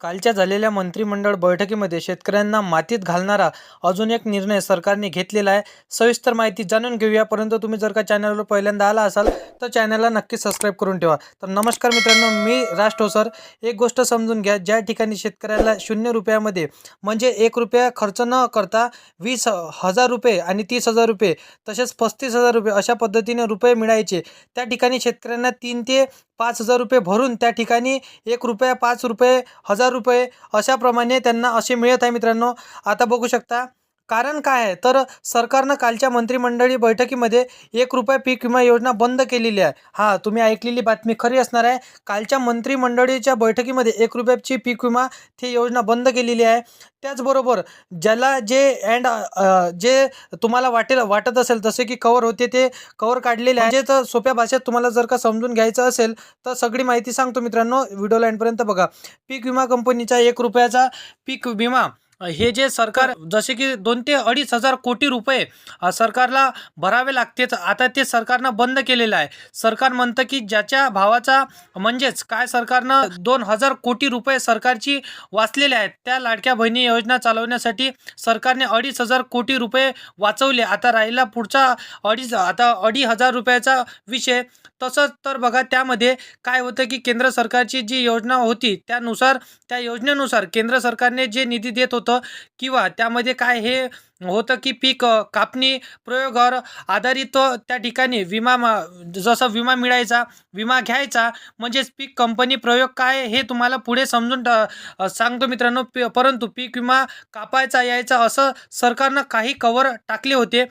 कालच्या झालेल्या मंत्रिमंडळ बैठकीमध्ये शेतकऱ्यांना मातीत घालणारा अजून एक निर्णय सरकारने घेतलेला आहे. सविस्तर माहिती जाणून घेऊया. परंतु तुम्ही जर का चॅनलवर पहिल्यांदा आला असाल तर चॅनलला नक्की सबस्क्राईब करून ठेवा. तर नमस्कार मित्रांनो मी राज ठोसर एक गोष्ट समजून घ्या ज्या ठिकाणी शेतकऱ्याला शून्य रुपयामध्ये म्हणजे एक रुपया खर्च न करता वीस हजार रुपये आणि तीस हजार रुपये तसेच पस्तीस हजार रुपये अशा पद्धतीने रुपये मिळायचे त्या ठिकाणी शेतकऱ्यांना तीन ते पाच हजार रुपये भरून त्या ठिकाणी एक रुपया पाच रुपये हजार रुपये अशाप्रमाणे त्यांना असे मिळत आहे मित्रांनो. आता बघू शकता कारण काय आहे? तर सरकारनं कालच्या मंत्रिमंडळी बैठकीमध्ये एक रुपया पीक विमा योजना बंद केलेली आहे. हां तुम्ही ऐकलेली बातमी खरी असणार आहे. कालच्या मंत्रिमंडळीच्या बैठकीमध्ये एक रुपयाची पीक विमा ती योजना बंद केलेली आहे. त्याचबरोबर ज्याला जे अँड जे तुम्हाला वाटेल वाटत असेल जसे की कवर होते ते कवर काढलेले आहे जे तर सोप्या भाषेत तुम्हाला जर का समजून घ्यायचं असेल तर सगळी माहिती सांगतो मित्रांनो. व्हिडिओ लाईनपर्यंत बघा. पीक विमा कंपनीचा एक रुपयाचा पीक विमा हे जे सरकार जसे की दोन ते अडीच हजार कोटी रुपये सरकारला भरावे लागतेच. आता ते सरकारनं बंद केलेलं आहे. सरकार म्हणतं की ज्याच्या भावाचा म्हणजेच काय सरकारनं दोन हजार कोटी रुपये सरकारची वाचलेले आहेत त्या लाडक्या बहिणी योजना चालवण्यासाठी सरकारने अडीच हजार कोटी रुपये वाचवले. आता राहिला पुढचा अडीच आता अडी हजार रुपयाचा विषय. तसंच तर बघा त्यामध्ये काय होतं की केंद्र सरकारची जी योजना होती त्यानुसार त्या योजनेनुसार केंद्र सरकारने जे निधी देत होतं किंवा त्यामध्ये काय हे होतं की पीक कापणी प्रयोगावर आधारित त्या ठिकाणी विमा मा- जसा विमा मिळायचा विमा घ्यायचा म्हणजेच पीक कंपनी प्रयोग काय हे तुम्हाला पुढे समजून टा- सांगतो मित्रांनो. परंतु पीक विमा कापायचा यायचा असं सरकारनं काही कवर टाकले होते.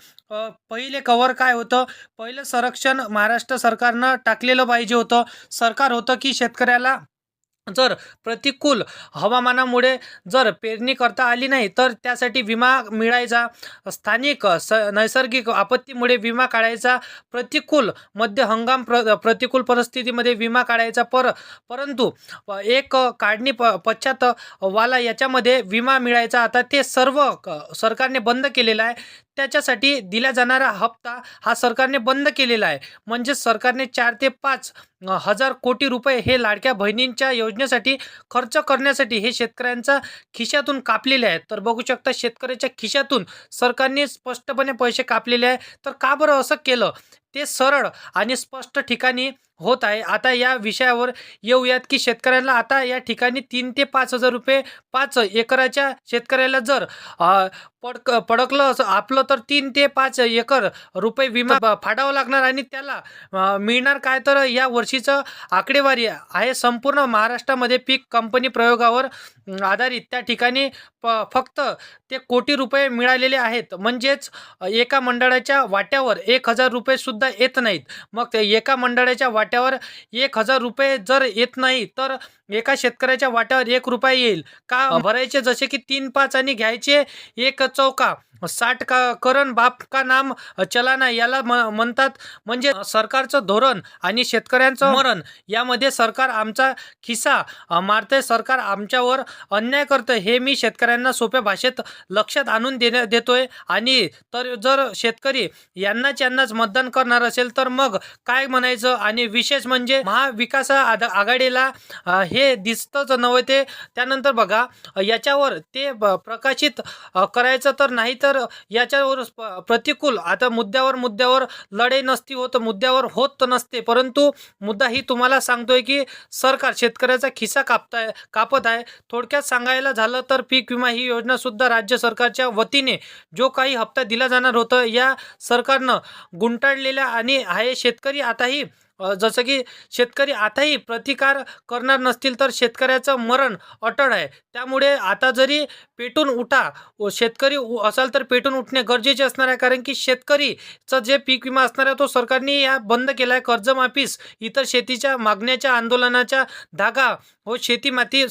पहिले कवर काय होतं? पहिलं संरक्षण महाराष्ट्र सरकारनं टाकलेलं पाहिजे होतं. सरकार होतं की शेतकऱ्याला जर प्रतिकूल हवामानामुळे जर पेरणी करता आली नाही तर त्यासाठी विमा मिळायचा स्थानिक स नैसर्गिक आपत्तीमुळे विमा काढायचा प्रतिकूल मध्य हंगाम प्र प्रतिकूल परिस्थितीमध्ये विमा काढायचा पर परंतु एक काढणी प पश्चात वाला याच्यामध्ये विमा मिळायचा. आता ते सर्व क- सरकारने बंद केलेलं आहे. त्याच्यासाठी दिला जाणारा हप्ता हा सरकारने बंद केलेला आहे. म्हणजे सरकारने चार ते पाच हजार कोटी रुपये हे लाडक्या बहिणींच्या योजनेसाठी खर्च करण्यासाठी हे शेतकऱ्यांच्या खिशातून कापलेले आहेत. तर बघू शकता शेतकऱ्याच्या खिशातून सरकारने स्पष्टपणे पैसे कापलेले आहे तर का बरं असं केलं? ते सरळ आणि स्पष्ट ठिकाणी होत आहे. आता या विषयावर येऊयात की शेतकऱ्यांना आता या ठिकाणी तीन ते पाच हजार रुपये पाच एकराच्या शेतकऱ्याला जर पडक पडकलं असं आपलं तर तीन ते पाच एकर रुपये विमा ब- फाडावं लागणार आणि त्याला मिळणार काय? तर या वर्षीचं आकडेवारी आहे. संपूर्ण महाराष्ट्रामध्ये पीक कंपनी प्रयोगावर आधारित त्या ठिकाणी प फक्त ते कोटी रुपये मिळालेले आहेत. म्हणजेच एका मंडळाच्या वाट्यावर एक हजार रुपये सुद्धा येत नाहीत. मग ते एका मंडळाच्या वाट्यावर एक हजार रुपये जर येत नाही तर एका शेतकऱ्याच्या वाट्यावर एक रुपया येईल. का भरायचे जसे की तीन पाच आणि घ्यायचे एक चौका? साठ का करण बाप का नाम चलाना याला म म्हणतात. म्हणजे सरकारचं धोरण आणि शेतकऱ्यांचं मरण यामध्ये सरकार आमचा खिसा मारते. सरकार आमच्यावर अन्याय करतं. हे मी शेतकऱ्यांना सोप्या भाषेत लक्षात आणून देण्या देतोय. आणि तर जर शेतकरी यांनाच यांनाच मतदान करणार असेल तर मग काय म्हणायचं? आणि विशेष म्हणजे महाविकास आघा- आघाडीला हे दिसतंच नव्हते त्यानंतर बघा याच्यावर ते ब- प्रकाशित करायचं तर नाही तर तर याच्यावर प- प्रतिकूल. आता मुद्द्यावर मुद्द्यावर लढाई नसती होत मुद्द्यावर होत नसते. परंतु मुद्दा ही तुम्हाला सांगतोय की सरकार शेतकऱ्याचा खिसा कापताय कापत आहे. थोडक्यात सांगायला झालं तर पीक विमा ही योजनासुद्धा राज्य सरकारच्या वतीने जो काही हप्ता दिला जाणार होतं या सरकारनं गुंटाळलेल्या आणि आहे शेतकरी. आताही जसं की शेतकरी आताही प्रतिकार करणार नसतील तर शेतकऱ्याचं मरण अटळ आहे. त्यामुळे आता जरी पेटून उठा व शेतकरी उ- असाल तर पेटून उठणे गरजेचे असणार आहे. कारण की शेतकरीचं जे पीक विमा असणार आहे तो सरकारने या बंद केला आहे. कर्जमाफीस इतर शेतीच्या मागण्याच्या आंदोलनाच्या धागा व शेती माती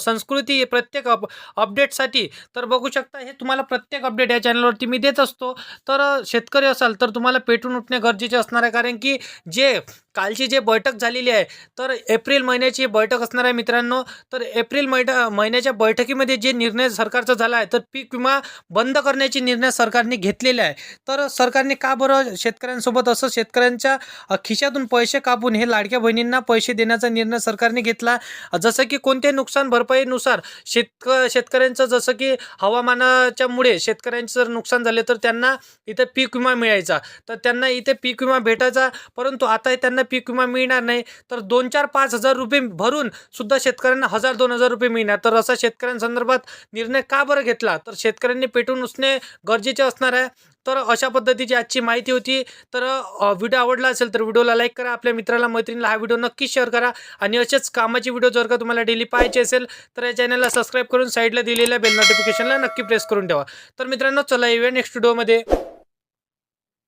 संस्कृती प्रत्येक अप अपडेटसाठी. तर बघू शकता हे तुम्हाला प्रत्येक अपडेट या चॅनलवरती मी देत असतो. तर शेतकरी असाल तर तुम्हाला पेटून उठणे गरजेचे असणार आहे. कारण की जे कालची जे बैठक झालेली आहे तर एप्रिल महिन्याची बैठक असणार आहे मित्रांनो. तर एप्रिल महिन्या महिन्याच्या बैठकीमध्ये जे निर्णय सरकारचा झाला आहे तर पीक विमा बंद करण्याचे निर्णय सरकारने घेतलेले आहे. तर सरकारने का बरं शेतकऱ्यांसोबत असं शेतकऱ्यांच्या खिशातून पैसे कापून हे लाडक्या बहिणींना पैसे देण्याचा निर्णय सरकारने घेतला? जसं की कोणत्याही नुकसान भरपाईनुसार शेतक शेतकऱ्यांचं जसं की हवामानाच्यामुळे शेतकऱ्यांचं जर नुकसान झाले तर त्यांना इथे पीक विमा मिळायचा. तर त्यांना इथे पीक विमा भेटायचा परंतु आता त्यांना पीक विमा मिळणार नाही तर दोन चार पाच हजार रुपये भरून सुद्धा शेतकऱ्यांना हजार दोन हजार रुपये मिळणार. तर असा शेतकऱ्यांसंदर्भात निर्णय का बरं घेतला? तर शेतकऱ्यांनी पेटून उसणे गरजेचे असणार आहे. तर अशा पद्धतीची आजची माहिती होती. तर व्हिडिओ आवडला असेल तर व्हिडिओला लाईक करा. आपल्या मित्राला मैत्रिणीला हा व्हिडिओ नक्की शेअर करा. आणि असेच कामाची व्हिडिओ जर का तुम्हाला डेली पाहायचे असेल तर या चॅनलला सबस्क्राईब करून साईडला दिलेल्या बेल नोटिफिकेशनला नक्की प्रेस करून ठेवा. तर मित्रांनो चला येऊया नेक्स्ट व्हिडिओमध्ये.